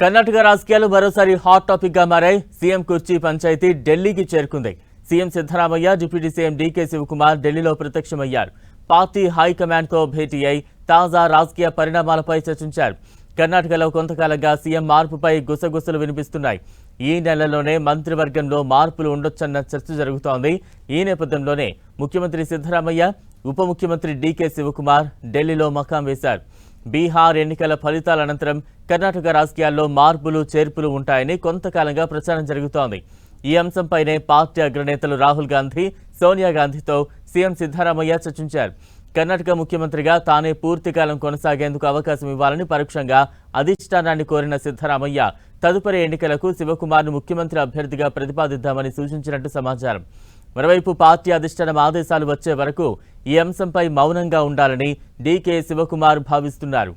కర్ణాటక రాజకీయాలు మరోసారి హాట్ టాపిక్గా మారాయి. సీఎం కుర్చీ పంచాయతీ ఢిల్లీకి చేరుకుంది. CM Siddaramaiah deputy CM DK Shivakumar ఢిల్లీలో ప్రత్యక్షమయ్యారు. పార్టీ హైకమాండ్తో భేటీ అయి తాజా రాజకీయ పరిణామాలపై చర్చించారు. కర్ణాటకలో కొంతకాలంగా సీఎం మార్పుపై గుసగుసలు వినిపిస్తున్నాయి. ఈ నెలలోనే మంత్రివర్గంలో మార్పులు ఉండొచ్చన్న చర్చ జరుగుతోంది. ఈ నేపథ్యంలోనే ముఖ్యమంత్రి సిద్ధరామయ్య ఉప ముఖ్యమంత్రి డీకే శివకుమార్ ఢిల్లీలో మకాం వేశారు. బీహార్ ఎన్నికల ఫలితాల అనంతరం కర్ణాటక రాజకీయాల్లో మార్పులు చేర్పులు ఉంటాయని కొంతకాలంగా ప్రచారం జరుగుతోంది. ఈ అంశంపైనే పార్టీ అగ్రనేతలు రాహుల్ గాంధీ సోనియా గాంధీతో సీఎం సిద్ధారామయ్య చర్చించారు. కర్ణాటక ముఖ్యమంత్రిగా తానే పూర్తికాలం కొనసాగేందుకు అవకాశం ఇవ్వాలని పరోక్షంగా అధిష్టానాన్ని కోరిన సిద్ధరామయ్య తదుపరి ఎన్నికలకు శివకుమార్ను ముఖ్యమంత్రి అభ్యర్థిగా ప్రతిపాదిద్దామని సూచించినట్టు సమాచారం. మరోవైపు పార్టీ అధిష్టానం ఆదేశాలు వచ్చే వరకు ఈ అంశంపై మౌనంగా ఉండాలని డీకే శివకుమార్ భావిస్తున్నారు.